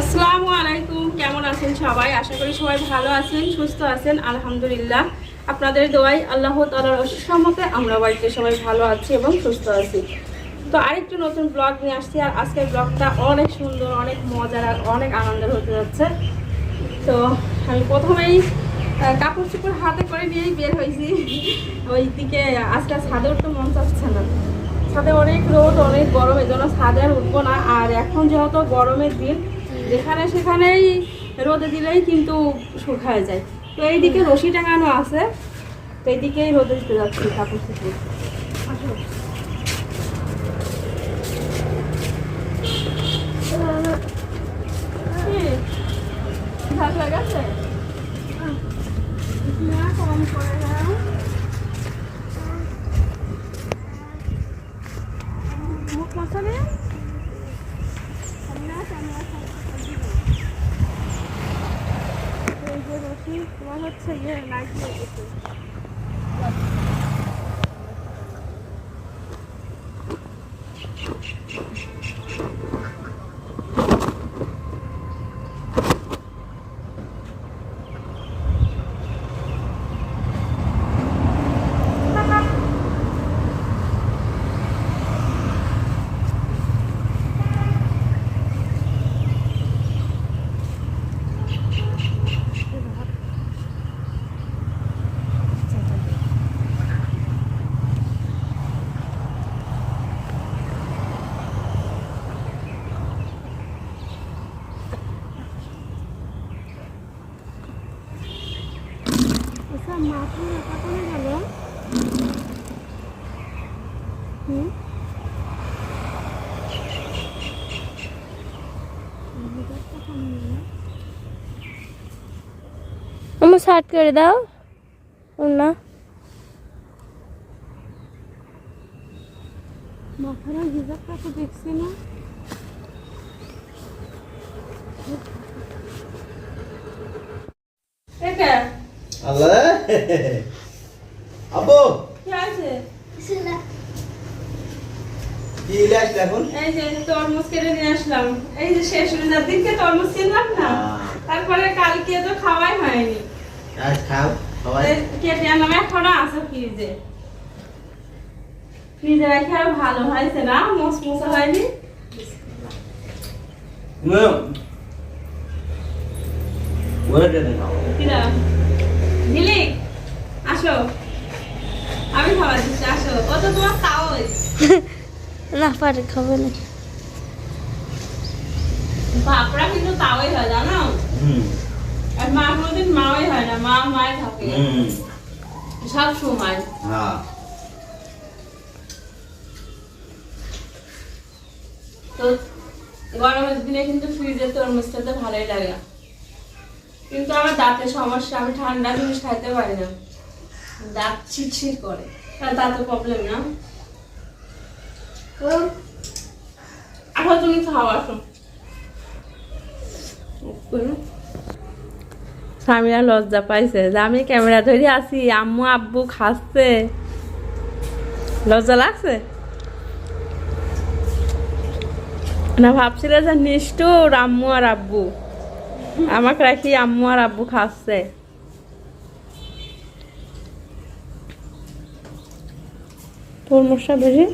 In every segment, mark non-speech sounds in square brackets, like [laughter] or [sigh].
আসসালামু আলাইকুম, কেমন আছেন সবাই? আশা করি সবাই ভালো আছেন, সুস্থ আছেন, আলহামদুলিল্লাহ। আপনাদের দোয়াই আল্লাহ তালার অশেষ মতে আমরা বাড়িতে সবাই ভালো আছি এবং সুস্থ আছি। তো আরেকটু নতুন ব্লগ নিয়ে আসছি, আর আজকের ব্লগটা অনেক সুন্দর, অনেক মজার, আর অনেক আনন্দের হতে যাচ্ছে। তো আমি প্রথমেই কাপড় চোপড় হাতে করে নিয়েই বের হয়েছি। ওই দিকে আজকে ছাদে উঠতে মন চাচ্ছে না। ছাদে অনেক রোদ, অনেক গরম এই জন্য ছাদে আর উঠবো না। আর এখন যেহেতু গরমের দিন যেখানে সেখানেই রোদে দিলেই কিন্তু শুকায় যায়। তো এইদিকে রশি টাঙানো আছে। তো এইদিকেই রোদে দিতে যাচ্ছি কাপড় চোপড় আসো। কি? ভালো লাগাচ্ছে না কম করে দাও মুখ মাসাবে এই যে রশি তোমার হচ্ছে ইয়ে লাগিয়ে গেছে এসব মাথা রাখা করে গেল হুম আমার শার্ট করে দাও। না হিজাবটা তো দেখছি না। আল্লাহ। আব্বু। কি আছে তরমুজ কিনলাম না। তারপরে কালকে তো খাওয়াই হয়নি। আজ খাও সবাই কেটে আনলাম এখনও আছে ফ্রিজে। ফ্রিজে রেখে আরও ভালো হয়েছে না? মস হয়নি? হুম। ওরে দেন খাও কিরা? দিলি আসো। আমি খাবার দিচ্ছি আসো। ও তো তোমার তাও [laughs] না পারে খাবে না। বাপরা কিন্তু তাওই হয় জানো? হুম। আর মা কোনোদিন মাওই হয় না মা মায় থাকে। সব সময়। হ্যাঁ তো গরমের দিনে কিন্তু ফ্রিজের তরমুজটাতে ভালোই লাগে। কিন্তু আমার দাঁতের সমস্যা আমি ঠান্ডা জিনিস খাইতে পারি না। দাঁত ছিটছিট করে। তাহলে দাঁতের প্রবলেম না। আসো তুমি খাও আসো। স্বামীরা লজ্জা পাইছে যে আমি ক্যামেরা ধরে আছি আম্মু আব্বু খাচ্ছে। লজ্জা লাগছে? না ভাবছিল যে নিষ্ঠুর আম্মু আর আব্বু? আমাকে রাখি আম্মু আর আব্বু খাচ্ছে। তরমুজটা বেশি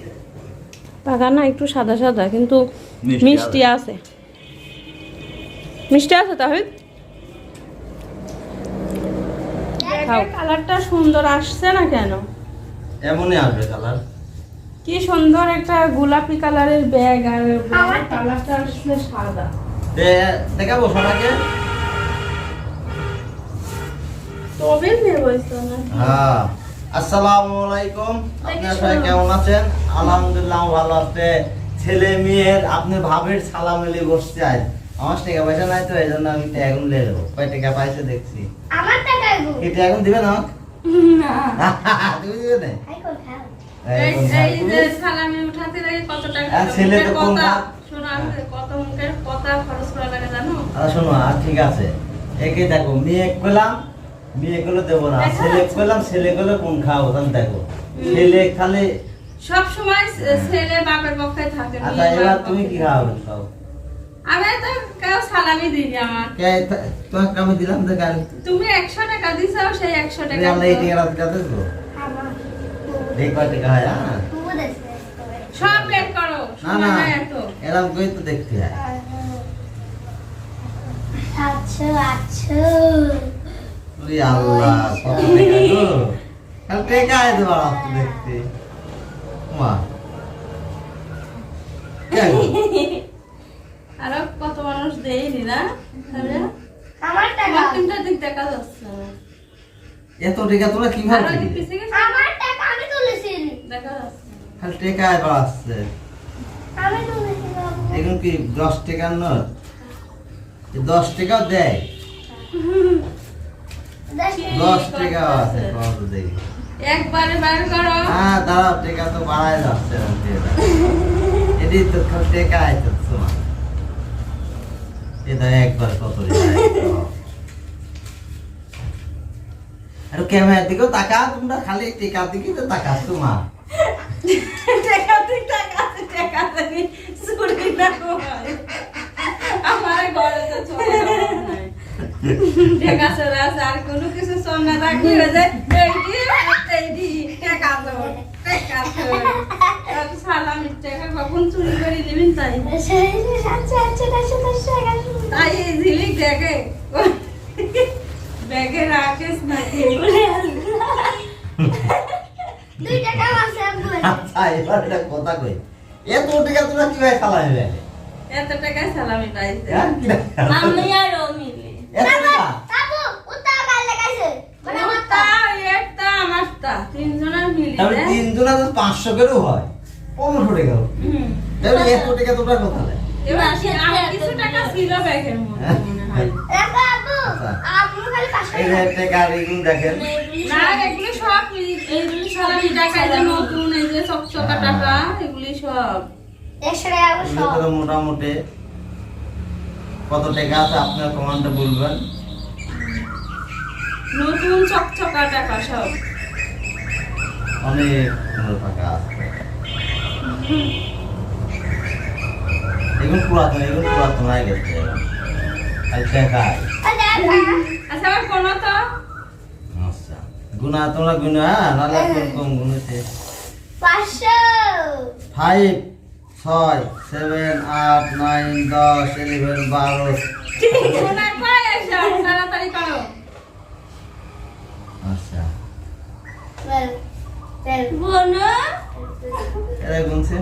পাকা না একটু সাদা সাদা কিন্তু মিষ্টি মিষ্টি আছে। মিষ্টি আছে তাহলে? কালারটা সুন্দর আসছে না কেন? এমনই আসবে কালার। কি সুন্দর একটা গোলাপি কালারের ব্যাগ আর কালারটা আসলে সাদা। দেখাবো তবে হ্যাঁ। আসসালামু আলাইকুম। আপনারা সবাই কেমন আছেন? আলহামদুলিল্লাহ ভালো আছে। ছেলে মেয়ের আপনি ভাবের সালাম এলে বসছে আজ। আমার টাকা পয়সা নাই তো এই জন্য আমি তো এখন লে দেবো কয় টাকা পাইছে দেখছি। আমার টাকা এটা এখন দিবে না? না। [laughs] তুমি দিবে না? এই তুমি- যে সালামি উঠাতে লাগে কত টাকা আর ছেলে তো মুখের কোন কথা। হাত? শোনো আমি তো কত মুখের কথা খরচ করা লাগে জানো? শোনো আর ঠিক আছে। একে দেখো মেয়ে করলাম দেবো না। ছেলে। করলাম কোন দেখো। ছেলে খালি সব সময় ছেলে বাপের পক্ষে থাকে আচ্ছা এবার তুমি কি। খাওয়াবে খাও? আমি তো কেউ সালামি দিই আমার কে তোমাকে আমি দিলাম তো গাড়ি। তুমি একশো টাকা দিছো সেই একশো টাকা আল্লাহ এই টিকা রাত কাটে তো। এই কয় টাকা হয় সব বের করো না না সময় নাই এত। এরকম করে তো দেখতে হয়। আচ্ছা আচ্ছা। ওরে আল্লাহ কত টাকা গো। কাল টাকা আইতে পারো দেখতে। মা। কে গো? আরও কত মানুষ না? আমার টাকা। তিনটা দিক দেখা যাচ্ছে। এত টাকা তোমরা কীভাবে আরও কি দিলে? পিছে গেছে? আমার টাকা আমি তুলেছি। দেখা যাচ্ছে। খালি টাকা এবার আমি তুলেছি এখন কি দশ টাকার নোট? দশ টাকাও দেয়। দশ টাকাও আছে দেখি একবারে বের করো। হ্যাঁ দাঁড়াও টাকা তো বাড়াই যাচ্ছে এটি তো খালি টাকা তোমার এটা একবার কত আর ক্যামেরার দিকেও তাকা তোমরা, খালি টেকার দিকে তো তাকা তোমার। আমার ঘরে তো আছে, আর কোনো কিছু সোনা রাখি হয়ে যায় এইটি একটা এইটি টাকা তো টাকা তো আর সালামির টাকা কখন চুরি করে নেবেন তাই আচ্ছা আচ্ছা আচ্ছা আচ্ছা আচ্ছা তাই এই ঝিলিক দেখে ব্যাগে রাখিস নাকি দুই টাকা আছে আচ্ছা এবার একটা কথা কই। এত টাকা কীভাবে এত সালামি পাইছে। হ্যাঁ কি আমি আর ও মিলে এই যে চকচকা টাকা, এগুলি সব। একশো টাকা আব্বু এগুলো সব। তো মোটামুটি কত টাকা আছে আপনার কমান্ডে বলবেন? নতুন চকচকা টাকা সব। অনেক সুন্দর টাকা আছে এগুলো পুরাতন এগুলো পুরাতন হয়ে গেছে আর দেখায় আচ্ছা, কোনো তো? আচ্ছা তোমরা হ্যাঁ নাহলে কোন কম পাঁচশো ফাইভ ছয় সেভেন আট নাইন দশ ইলেভেন বারো। আচ্ছা. বোনো? এরা গুনছে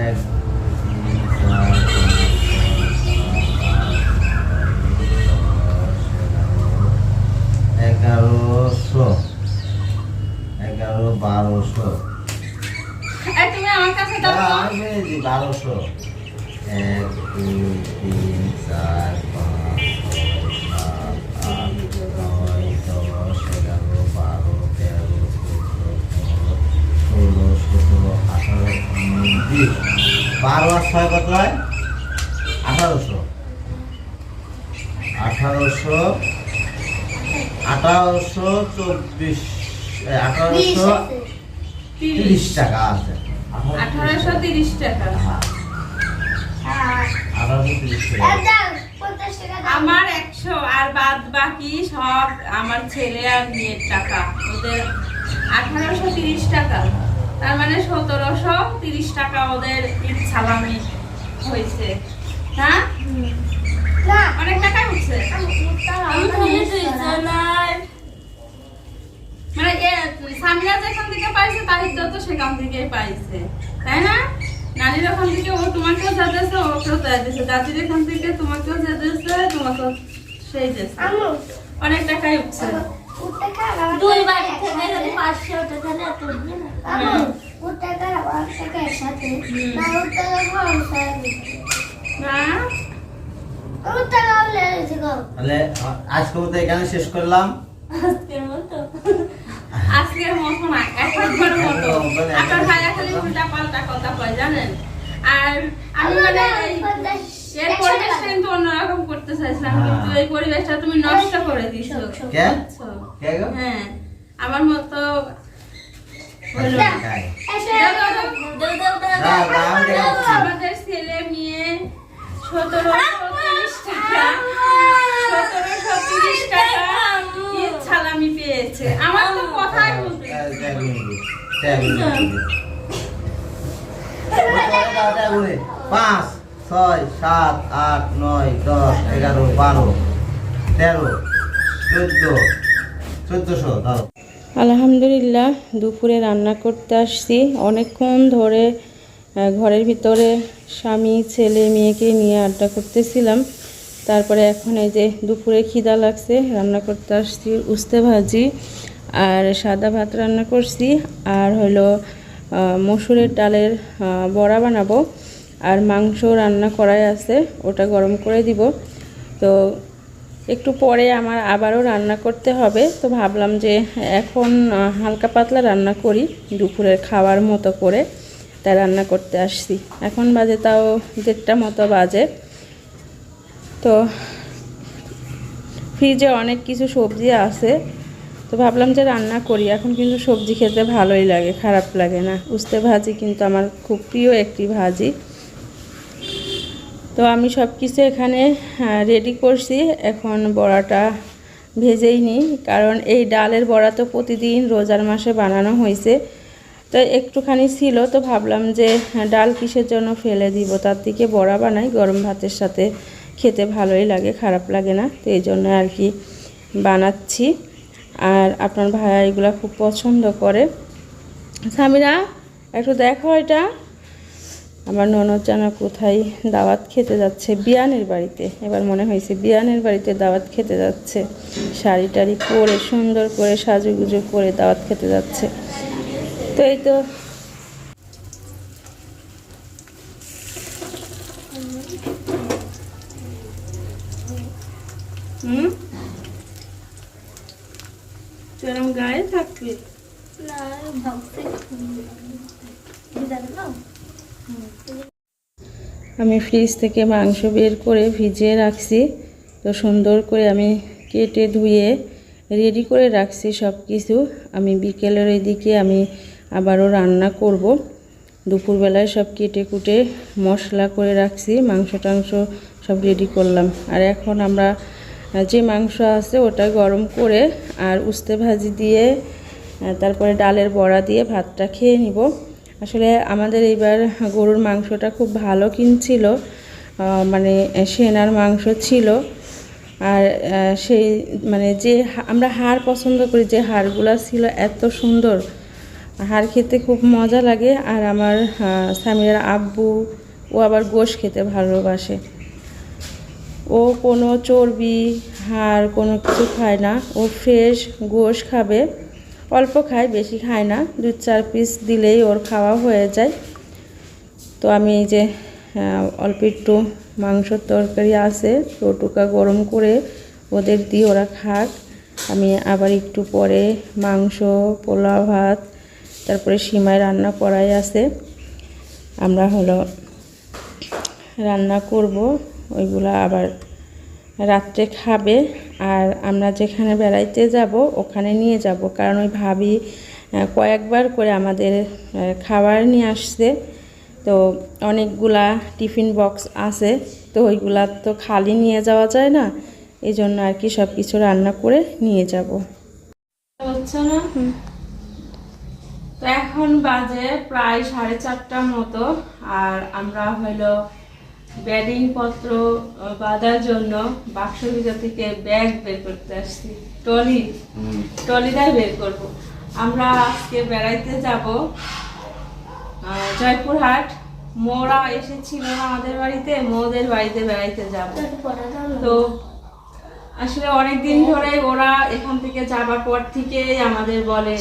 এক এগারোশো এগারো বারোশো। পেয়েছি বারোশো। এক দুই তিন চার পাঁচ উনিশ বারো আর ছয় কত হয়? আঠারোশো। আঠারোশো আঠারোশো চব্বিশ আঠারোশো তিরিশ। টাকা আছে। আঠারোশো তিরিশ টাকা। হ্যাঁ। আঠারোশো তিরিশ টাকা। দাও পঞ্চাশ টাকা দাও। আমার একশো আর বাদ বাকি সব আমার ছেলে আর মেয়ের টাকা। ওদের আঠারোশো তিরিশ টাকা। তার মানে সতেরোশো তিরিশ টাকা ওদের ঈদ সালামি হয়েছে। হ্যাঁ অনেক টাকাই হচ্ছে। আমি উত্তর আমি আমার খালি হচ্ছে না। দুইজনার মানে এ যেখান থেকে পাইছে তাহিদ তো সেখান থেকেই পাইছে। তাই না? নানির ওখান থেকে ও তোমাকেও যা দিয়েছে ওকেও তাই দিয়েছে দাদির এখান থেকে তোমাকেও যা দিয়েছে তোমাকেও সেই দিয়েছে। অনেক টাকাই উঠছে দুই বাড়ি থেকে যদি পাঁচশো ওটা তাহলে এত উঠবে না আম্মু, উত্তর টাকা একসাথে। না, উত্তর কাল খরচ হয়ে না উত্তর কাল লেগে গেছে গো। তাহলে আ- আজকে মতো এখানে শেষ করলাম আজকের মতো আজকের মতো না একবার মতো আপনার ভাইয়া খালি উল্টা পাল্টা কথা কয় জানেন আর আমি মানে এর পরিবেশটা। কিন্তু অন্যরকম করতে চাইছিলাম কিন্তু এই পরিবেশটা তুমি নষ্ট করে দিছো কে? হ্যাঁ আমার মতো দাও দাও। আমাদের ছেলে মেয়ে সতেরোশো তিরিশ টাকা। সতেরোশো তিরিশ টাকা সালামি পেয়েছে। আমার তো কথাই। পাঁচ ছয় সাত আট নয় দশ এগারো বারো তেরো চোদ্দ আলহামদুলিল্লাহ, দুপুরে রান্না করতে আসছি। অনেকক্ষণ ধরে ঘরের ভিতরে স্বামী, ছেলে, মেয়েকে নিয়ে আড্ডা করতেছিলাম। তারপরে এখন এই যে দুপুরে খিদা লাগছে, রান্না করতে আসছি উস্তে ভাজি আর সাদা ভাত রান্না করছি আর হলো মসুরের ডালের বড়া বানাবো। আর মাংস রান্না করাই আছে, ওটা গরম করে দিব। তো একটু পরে আমার আবারও রান্না করতে হবে। তো ভাবলাম যে এখন হালকা পাতলা রান্না করি দুপুরের খাওয়ার মতো করে। তাই রান্না করতে আসছি। এখন বাজে তাও দেড়টা মতো বাজে। তো ফ্রিজে অনেক কিছু সবজি আছে। তো ভাবলাম যে রান্না করি। এখন কিন্তু সবজি খেতে ভালোই লাগে, খারাপ লাগে না। উস্তে ভাজি কিন্তু আমার খুব প্রিয় একটি ভাজি। তো আমি সব কিছু এখানে রেডি করছি। এখন বড়াটা ভেজেই নিই, কারণ এই ডালের বড়া তো প্রতিদিন রোজার মাসে বানানো হয়েছে। তো একটুখানি ছিল, তো ভাবলাম যে ডাল কিসের জন্য ফেলে দিব? তার থেকে বড়া বানাই, গরম ভাতের সাথে খেতে ভালোই লাগে, খারাপ লাগে না, তো এই জন্য আর কি বানাচ্ছি। আর আপনার ভাইয়া এগুলো খুব পছন্দ করে। সামিরা, একটু দেখো এটা। আমার ননদ জানা কোথায় দাওয়াত খেতে যাচ্ছে? বিয়ানের বাড়িতে। এবার মনে হয়েছে বিয়ানের বাড়িতে দাওয়াত খেতে যাচ্ছে। শাড়ি টাড়ি পরে সুন্দর করে সাজুগুজু করে দাওয়াত খেতে যাচ্ছে। তো এই তো। গায়ে থাকবি? না? আমি ফ্রিজ থেকে মাংস বের করে ভিজিয়ে রাখছি। তো সুন্দর করে আমি কেটে ধুয়ে রেডি করে রাখছি সব কিছু আমি বিকেলের ওই দিকে আমি আবারও রান্না করব। দুপুরবেলায় সব কেটে কুটে মশলা করে রাখছি, মাংস টাংস সব রেডি করলাম। আর এখন আমরা যে মাংস আছে ওটা গরম করে আর উস্তে ভাজি দিয়ে তারপরে ডালের বড়া দিয়ে ভাতটা খেয়ে নিব। আসলে আমাদের এইবার গরুর মাংসটা খুব ভালো কিনছিল মানে সেনার মাংস ছিল। আর সেই মানে যে আমরা হাড় পছন্দ করি, যে হাড়গুলো ছিল এত সুন্দর। হাড় খেতে খুব মজা লাগে। আর আমার স্বামীর আব্বু, ও আবার গোশ খেতে ভালোবাসে। ও কোনো চর্বি, হাড় কোনো কিছু খায় না। ও ফ্রেশ গোশ খাবে। অল্প খায়, বেশি খায় না। দু চার পিস দিলেই ওর খাওয়া হয়ে যায়। তো আমি এই যে অল্প একটু মাংসর তরকারি আছে, তো ওটুকা গরম করে ওদের দিয়ে ওরা খাক। আমি আবার একটু পরে মাংস, পোলাও, ভাত, তারপরে সিমাই রান্না করাই আছে। আমরা হলো রান্না করব, ওইগুলো আবার রাত্রে খাবে। আর আমরা যেখানে বেড়াইতে যাব ওখানে নিয়ে যাব। কারণ ওই ভাবি কয়েকবার করে আমাদের খাবার নিয়ে আসছে। তো অনেকগুলা টিফিন বক্স আছে তো ওইগুলা তো খালি নিয়ে যাওয়া যায় না। এই জন্য আর কি সব কিছু রান্না করে নিয়ে যাব। হচ্ছে না? তো এখন বাজে প্রায় সাড়ে চারটার মতো আর আমরা হলো ব্যাডিং পত্র বাঁধার জন্য বাক্স ভিতর থেকে ব্যাগ বের করতে আসছি। টলি ট্রলিটাই টলিটাই বের করব। আমরা আজকে বেড়াইতে যাব আহ, জয়পুরহাট। মোরা এসেছিল আমাদের বাড়িতে মোদের বাড়িতে বেড়াইতে যাব। তো আসলে অনেক দিন ধরে ওরা এখান থেকে যাবার পর থেকে আমাদের বলে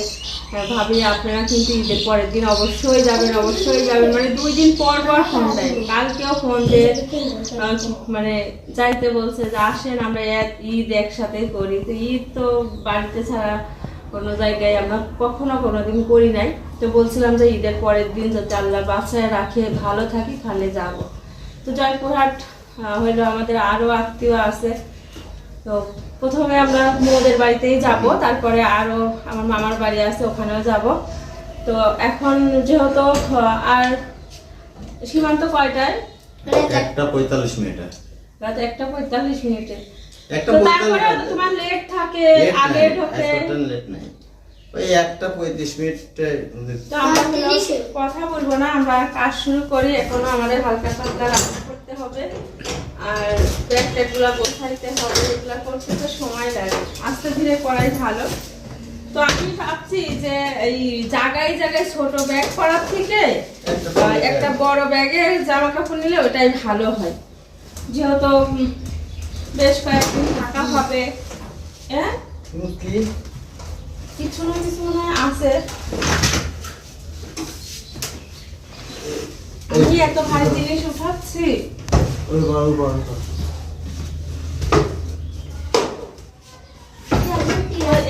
"হ্যাঁ, ভাবি আপনারা কিন্তু ঈদের পরের দিন অবশ্যই যাবেন অবশ্যই যাবেন। মানে দুই দিন পর পর ফোন দেয়। কালকেও ফোন দিয়ে। মানে যাইতে বলছে যে আসেন আমরা ঈদ একসাথে করি। তো ঈদ তো বাড়িতে ছাড়া কোনো জায়গায় আমরা কখনো কোনো দিন করি নাই। তো বলছিলাম যে ঈদের পরের দিন যদি আল্লাহ বাসায় রাখে ভালো থাকি তাহলে যাব। তো জয়পুরহাট হইল আমাদের আরও আত্মীয় আছে। তো প্রথমে আমরা মোদের বাড়িতেই যাব তারপরে আরও আমার মামার বাড়ি আছে ওখানেও যাব। তো এখন যেহেতু আর সীমান্ত কয়টায়? একটা পঁয়তাল্লিশ মিনিটে। রাত একটা পঁয়তাল্লিশ মিনিটে। তারপরে তোমার লেট থাকে আগে ঢোকে। লেট নাই। ওই একটা পঁয়ত্রিশ মিনিটে তো আমরা কথা বলব না আমরা কাজ শুরু করি এখনও আমাদের হালকা পাতলা রান্না করতে হবে। আর ব্যাগ ট্যাগগুলো গোছাইতে হবে এগুলো করতে তো সময় লাগে। আস্তে ধীরে করাই ভালো। তো আমি ভাবছি যে এই জায়গায় জায়গায় ছোট ব্যাগ করার থেকে একটা বড় ব্যাগে জামা কাপড় নিলে ওটাই ভালো হয়। যেহেতু বেশ কয়েকদিন থাকা হবে। হ্যাঁ? কিছু না কিছু মনে হয় আছে। আমি এত ভারী জিনিস উঠাচ্ছি।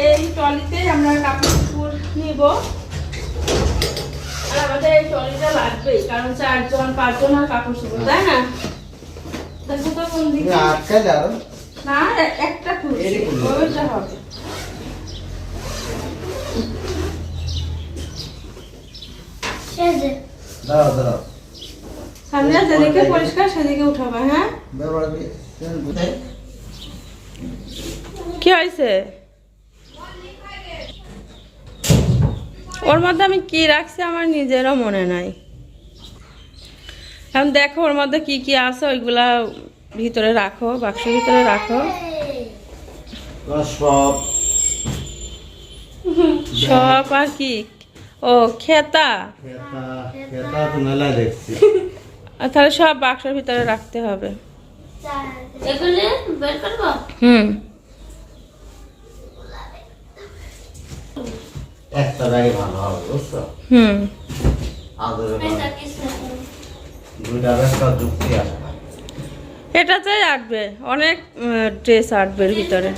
এই ট্রলিতেই আমরা কাপড় নিব। আর আমাদের এই ট্রলিটা লাগবেই কারণ চারজন পাঁচজন আর কাপড় চোপড় তাই না? দেখো তো কোন দিকে। না একটা খুলছি এরই ওইটা হবে। দাঁড়াও দাঁড়াও। সামনে যেদিকে পরিষ্কার সেদিকে উঠাবা হ্যাঁ? কি হয়েছে? ওর মধ্যে আমি কি রাখছি আমার নিজেরও মনে নাই। এখন দেখো ওর মধ্যে কি কি আছে ওইগুলা ভিতরে রাখো বাক্সের ভিতরে রাখো। সব। সব আর কি? ও খেতা। খেতা খেতা তো মেলায় দেখছি। [laughs] আর তাহলে সব বাক্সের ভিতরে রাখতে হবে। এগুলো বের করব? হুম। একটা ব্যাগে ভালো হবে বুঝছ? হুম। আদরে এটা দুইটা ব্যাগটা যুক্তি আছে এটাতে আটবে। অনেক ড্রেস আটবে এর ভিতরে।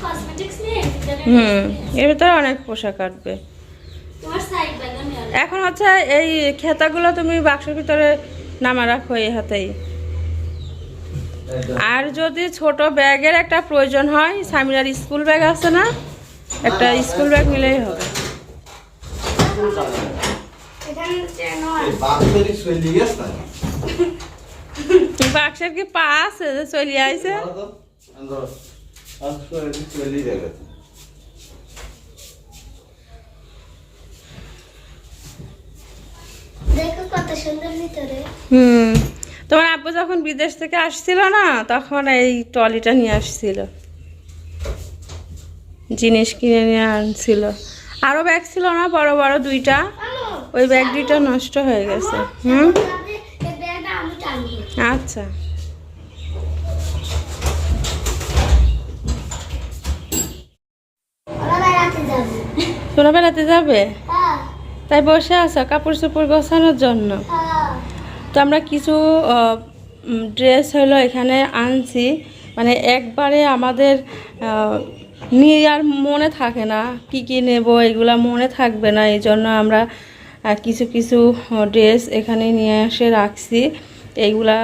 হুম। এর ভিতরে অনেক পোশাক আটবে। তোমার সাইড এখন হচ্ছে এই খেতাগুলো তুমি বাক্সের ভিতরে নামা রাখো এই হাতেই। আর যদি ছোট ব্যাগের একটা প্রয়োজন হয় সামিরার স্কুল ব্যাগ আছে না একটা স্কুল ব্যাগ নিলেই হবে। [laughs] বাক্সের কি পা আছে? চলে আইছে বলো তো, আন্দর, বাক্সেরই চলে গেছে। দেখো কত সুন্দর ভিতরে। হুম। তোমার আব্বু যখন বিদেশ থেকে আসছিল না তখন এই ট্রলিটা নিয়ে আসছিল। জিনিস কিনে নিয়ে আনছিল। আরও ব্যাগ ছিল না বড় বড় দুইটা। ওই ব্যাগ দুইটা নষ্ট হয়ে গেছে। হুম? আচ্ছা। ওরা বেড়াতে যাবে। তোরা বেড়াতে যাবে? হ্যাঁ। তাই বসে আছো কাপড় চোপড় গোছানোর জন্য? তো আমরা কিছু ড্রেস হলো এখানে আনছি। মানে একবারে আমাদের নিয়ে আর মনে থাকে না কি কি নেব, এগুলা মনে থাকবে না। এই জন্য আমরা কিছু কিছু ড্রেস এখানে নিয়ে এসে রাখছি। এইগুলা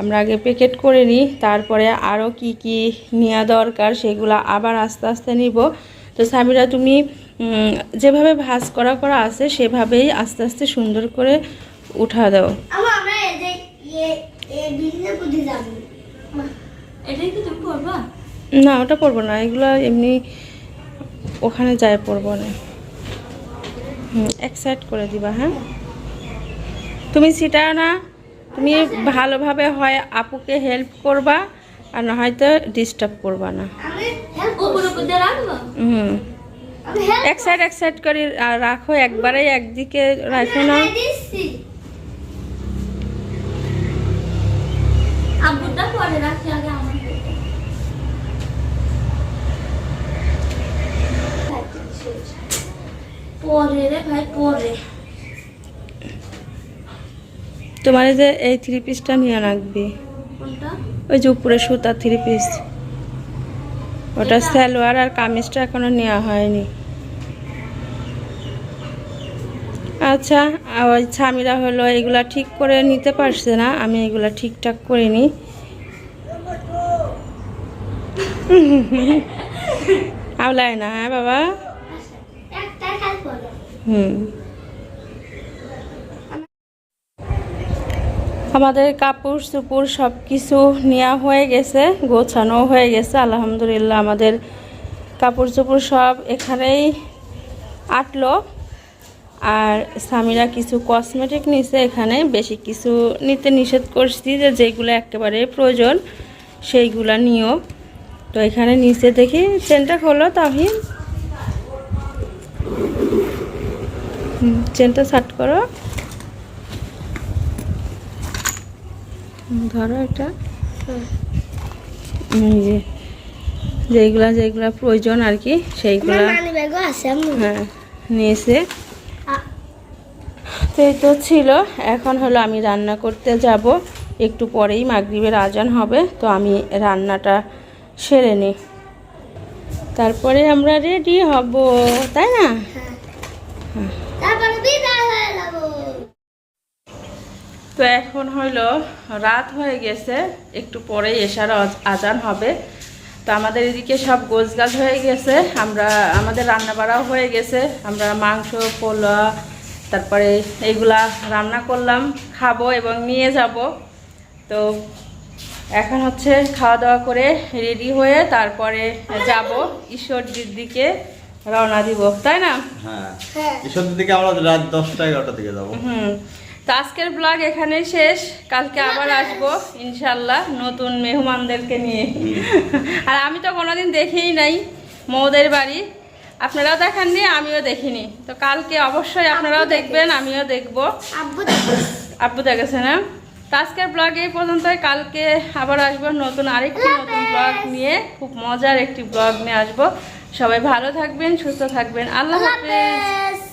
আমরা আগে প্যাকেট করে নিই, তারপরে আরও কি কি নেওয়া দরকার সেগুলো আবার আস্তে আস্তে নিব। তো সামিরা, তুমি যেভাবে ভাজ করা করা আছে সেভাবেই আস্তে আস্তে সুন্দর করে উঠা দাও। না ওটা পরবো না। এগুলো এমনি ওখানে যায় পরবো না। হুম এক সাইড করে দিবা হ্যাঁ? তুমি সেটা না। তুমি ভালোভাবে হয় আপুকে হেল্প করবা আর না হয়তো ডিস্টার্ব করবা না। হুম। এক সাইড এক সাইড করে রাখো একবারেই একদিকে রাখো না। তোমার এই যে এই থ্রি পিসটা নিয়ে রাখবি। ওই যে উপরে সুতা থ্রি পিস ওটা সালোয়ার আর কামিজটা এখনও নেওয়া হয়নি। আচ্ছা আর ওই স্বামীরা হলো এগুলা ঠিক করে নিতে পারছে না আমি এগুলা ঠিকঠাক করে নিই আওলায় না হ্যাঁ বাবা? হুম। আমাদের কাপড় চুপড় সব কিছু নেওয়া হয়ে গেছে গোছানো হয়ে গেছে আলহামদুলিল্লাহ আমাদের কাপড় চোপড় সব এখানেই আটলো। আর স্বামীরা কিছু কসমেটিক নিছে এখানে বেশি কিছু নিতে নিষেধ করছি যে যেগুলো একেবারে প্রয়োজন সেইগুলা নিও। তো এখানে নিচে দেখি চেনটা খোলো হুম, চেনটা শার্ট করো। ধরো এটা। এই যে যেগুলা যেগুলা প্রয়োজন আর কি সেইগুলা হ্যাঁ নিয়েছে। তো এই তো ছিল। এখন হলো আমি রান্না করতে যাব। একটু পরেই মাগরিবের আজান হবে তো আমি রান্নাটা সেরে নিই তারপরে আমরা রেডি হব তাই না? হয়ে। তো এখন হইল রাত হয়ে গেছে একটু পরেই এসার আজান হবে। তো আমাদের এদিকে সব গোছগাছ হয়ে গেছে আমরা আমাদের রান্না বাড়াও হয়ে গেছে। আমরা মাংস পোলা তারপরে এইগুলা রান্না করলাম খাব এবং নিয়ে যাব। তো এখন হচ্ছে খাওয়া দাওয়া করে রেডি হয়ে তারপরে যাব ঈশ্বরজির দিকে রওনা দিব তাই না? হ্যাঁ। হ্যাঁ। ঈশ্বরের দিকে আমরা রাত দশটা এগারোটার দিকে যাব। হুম। তো আজকের ব্লগ এখানেই শেষ। কালকে আবার আসব ইনশাল্লাহ নতুন মেহমানদেরকে নিয়ে। আর আমি তো কোনোদিন দেখেই নাই মৌদের বাড়ি। আপনারাও দেখাননি আমিও দেখিনি। তো কালকে অবশ্যই আপনারাও দেখবেন আমিও দেখব। আব্বু আপু দেখেছে না? তো আজকের ব্লগ এই পর্যন্তই। কালকে আবার আসব নতুন আরেকটি নতুন ব্লগ নিয়ে খুব মজার একটি ব্লগ নিয়ে আসব। সবাই ভালো থাকবেন সুস্থ থাকবেন। আল্লাহ হাফেজ।